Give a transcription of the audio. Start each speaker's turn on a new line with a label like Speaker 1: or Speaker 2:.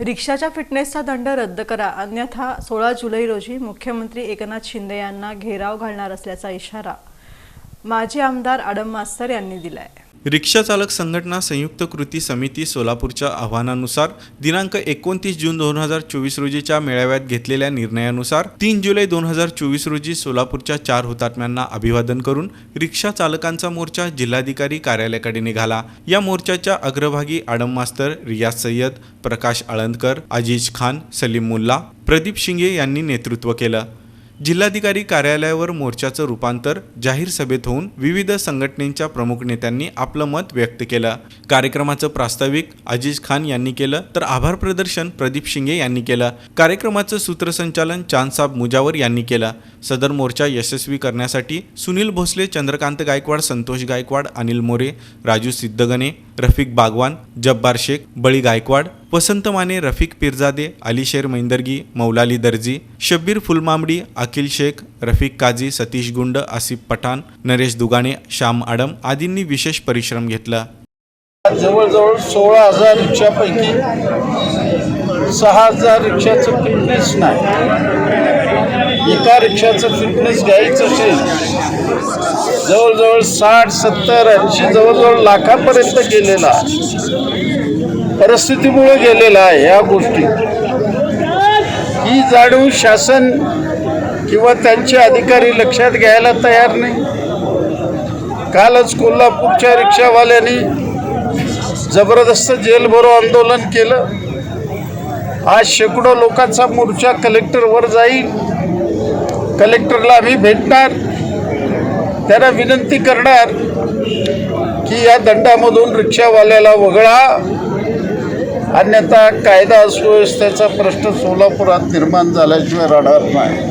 Speaker 1: रिक्षाच्या फिटनेसचा दंड रद्द करा. अन्यथा सोळा जुलै रोजी मुख्यमंत्री एकनाथ शिंदे यांना घेराव घालणार असल्याचा इशारा माजी आमदार आडम मास्तर यांनी दिला
Speaker 2: आहे चालक संघटना संयुक्त कृती समिती सोलापूरच्या आव्हानानुसार दिनांक एकोणतीस जून दोन हजार चोवीस रोजीच्या मेळाव्यात घेतलेल्या निर्णयानुसार तीन जुलै दोन हजार चोवीस रोजी सोलापूरच्या चार हुतात्म्यांना अभिवादन करून रिक्षा चालकांचा मोर्चा जिल्हाधिकारी कार्यालयाकडे निघाला. या मोर्चाच्या अग्रभागी आडम मास्तर रियाज सय्यद प्रकाश आळंदकर अजीज खान सलीम मुल्ला प्रदीप शिंगे यांनी नेतृत्व केलं. जिल्हाधिकारी कार्यालयावर मोर्चाचं रूपांतर जाहीर सभेत होऊन विविध संघटनेच्या प्रमुख नेत्यांनी आपलं मत व्यक्त केलं. कार्यक्रमाचं प्रास्ताविक अजीज खान यांनी केलं तर आभार प्रदर्शन प्रदीप शिंगे यांनी केलं. कार्यक्रमाचं सूत्रसंचालन चांदसाब मुजावर यांनी केलं. सदर मोर्चा यशस्वी करण्यासाठी सुनील भोसले चंद्रकांत गायकवाड संतोष गायकवाड अनिल मोरे राजू सिद्धगणे रफिक बागवान जब्बार शेख बळी गायकवाड वसंत माने रफिक पिरजादे अलीशेर मैंदर्गी मौलाली दर्जी शब्बीर फुलमामडी अखिल शेख रफिक काझी सतीश गुंड आसिफ पठाण नरेश दुगाणे श्याम आडम आदींनी विशेष परिश्रम घेतला.
Speaker 3: जवळजवळ सोळा हजार रिक्षापैकी सहा हजार रिक्षाचं फिटनेस नाही. एका रिक्षाचं फिटनेस घ्यायचं असेल जवळजवळ साठ सत्तर ऐंशी जवळजवळ लाखापर्यंत गेलेला परिस्थितीमुळे गेलेला आहे या गोष्टी. ही जाणीव शासन किंवा त्यांचे अधिकारी लक्षात घ्यायला तयार नाही. कालच कोल्हापूरच्या रिक्षावाल्यांनी जबरदस्त जेलभरो आंदोलन केलं. आज शेकडो लोकांचा मोर्चा कलेक्टरवर जाईल. कलेक्टरला आम्ही भेटणार. त्यांना विनंती करणार की या दंडामधून रिक्षावाल्याला वगळा. अन्यथा कायदा सुव्यवस्थेचा प्रश्न सोलापुरात निर्माण झाल्याशिवाय राहणार नाही.